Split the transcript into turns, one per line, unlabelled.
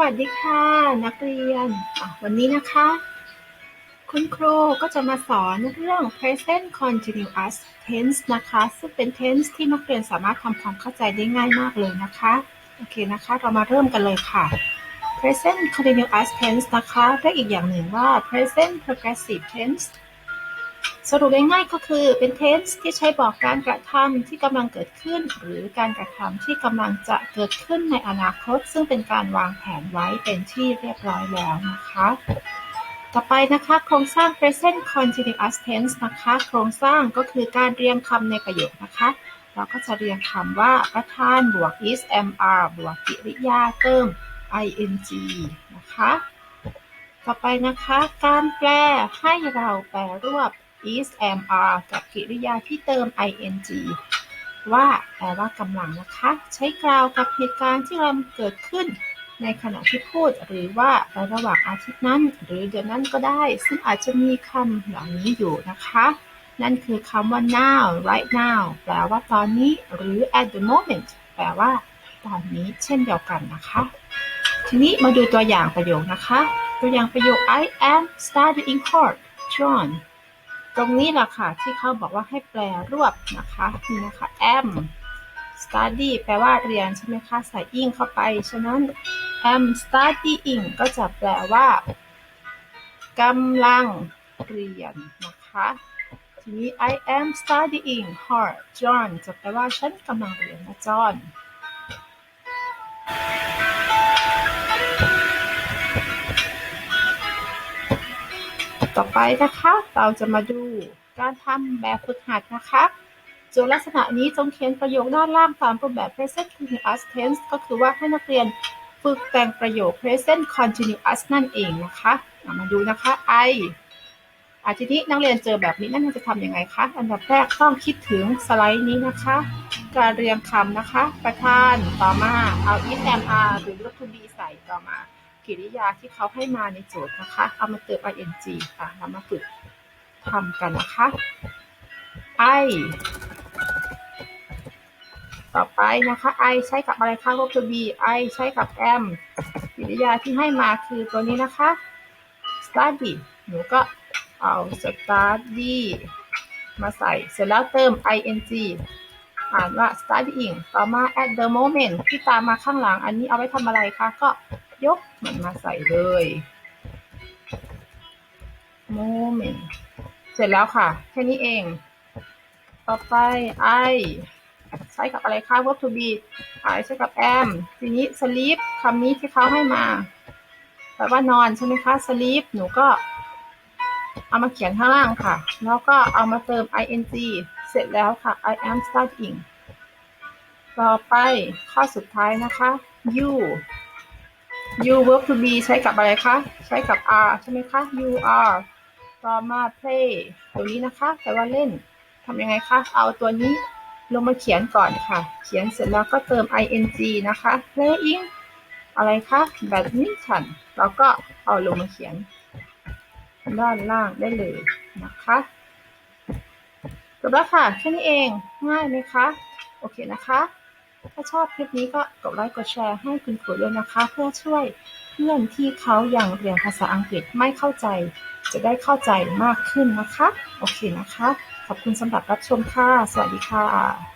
วัสดีค่ะ นักเรียน วันนี้นะคะ คุณครูก็จะมาสอนเรื่อง present continuous tense นะคะ ซึ่งเป็น tense ที่นักเรียนสามารถทำความเข้าใจได้ง่ายมากเลยนะคะ โอเคนะคะ เรามาเริ่มกันเลยค่ะ present continuous tense นะคะเรียกอีกอย่างหนึ่งว่า present progressive tense สรุปง่ายๆก็คือ เป็น tense ที่ใช้บอกการกระทำที่กำลังเกิดขึ้น หรือการกระทำที่กำลังจะเกิดขึ้นในอนาคต ซึ่งเป็นการวางแผนไว้เป็นที่เรียบร้อยแล้วนะคะ ต่อไปนะคะโครงสร้าง present continuous tense นะคะ โครงสร้างก็คือการเรียงคำในประโยคนะคะ เราก็จะเรียงคำว่าประธานบวก is am are บวกกิริยาเติม ing นะคะ ต่อไปนะคะ การแปลให้เราแปลรวบ is am are กับกริยาที่เติม ing ว่าแปลว่ากำลังนะคะ ใช้กล่าวกับเหตุการณ์ที่กำลังเกิดขึ้น ในขณะที่พูด หรือว่าในระหว่างอาทิตย์นั้น หรือเดือนนั้นก็ได้ ซึ่งอาจจะมีคำเหล่านี้อยู่นะคะ นั่นคือคำว่า now right now แปลว่าตอนนี้หรือ at the moment แปลว่า ตอนนี้เช่นเดียวกันนะคะ ทีนี้มาดูตัวอย่างประโยคนะคะ ตัวอย่างประโยค I am studying hard John ตรงนี้แหละค่ะที่เขาบอกว่าให้แปลรวบนะคะนี่นะคะ am study แปลว่าเรียนใช่ไหมคะใส่ ing เข้าไป ฉะนั้น am studying ก็จะแปลว่ากำลังเรียนนะคะทีนี้ I am studying hard John จะแปลว่าฉันกำลังเรียนนะ John ต่อไปนะคะ เราจะมาดูการทำแบบฝึกหัดนะคะโจทย์ลักษณะนี้จงเขียนประโยคด้านล่างตามรูปแบบ present continuous tense ก็คือว่าให้นักเรียนฝึกแต่งประโยค present continuous นั่นเองนะคะมาดูนะคะ I อาทีนี้นักเรียนเจอแบบนี้นั่นจะทำยังไงคะ อันดับแรกต้องคิดถึงสไลด์นี้นะคะ การเรียงคำนะคะ ประธานต่อมาเอา is am are หรือ verb to be ใส่ต่อมา กิริยาที่เขาให้มาในโจทย์นะคะเอามาเติม ing ค่ะ เรามาฝึกทำกันนะคะ I ต่อไปนะคะ I ใช้กับอะไรคะ verb to be I ใช้กับ am กิริยาที่ให้มาคือตัวนี้นะคะ study หนูก็เอา study มาใส่ เสร็จแล้วเติม ing อ่านว่า studying ต่อมา at the moment ที่ตามมาข้างหลัง อันนี้เอาไว้ทำอะไรคะ ก็ ยกมันมาใส่เลย moment เสร็จแล้วค่ะ แค่นี้เอง ต่อไป I ใช้กับอะไรคะ verb to be I ใช้กับ am ทีนี้ sleep คำนี้ที่เขาให้มาแปลว่านอนใช่ไหมคะ sleep หนูก็เอามาเขียนข้างล่างค่ะ แล้วก็เอามาเติม ing เสร็จแล้วค่ะ I am studying ต่อไปข้อสุดท้ายนะคะ you you verb to be ใช้กับอะไรคะ ใช้กับ are ใช่ไหมคะ you are ต่อมา play ตัวนี้นะคะแปลว่าเล่นทำยังไงคะ เอาตัวนี้ลงมาเขียนก่อนค่ะ เขียนเสร็จแล้วก็เติม ing นะคะ playing อะไรคะ badminton แล้วก็เอาลงมาเขียน ด้านล่างได้เลยนะคะจบแล้วค่ะ แค่นี้เองง่ายไหมคะ โอเคนะคะ ถ้าชอบคลิปนี้ก็กดไลค์กดแชร์ให้คุณครูด้วยนะคะ เพื่อช่วยเพื่อนที่เขายังเรียนภาษาอังกฤษไม่เข้าใจ จะได้เข้าใจมากขึ้นนะคะ โอเคนะคะ ขอบคุณสำหรับรับชมค่ะ สวัสดีค่ะ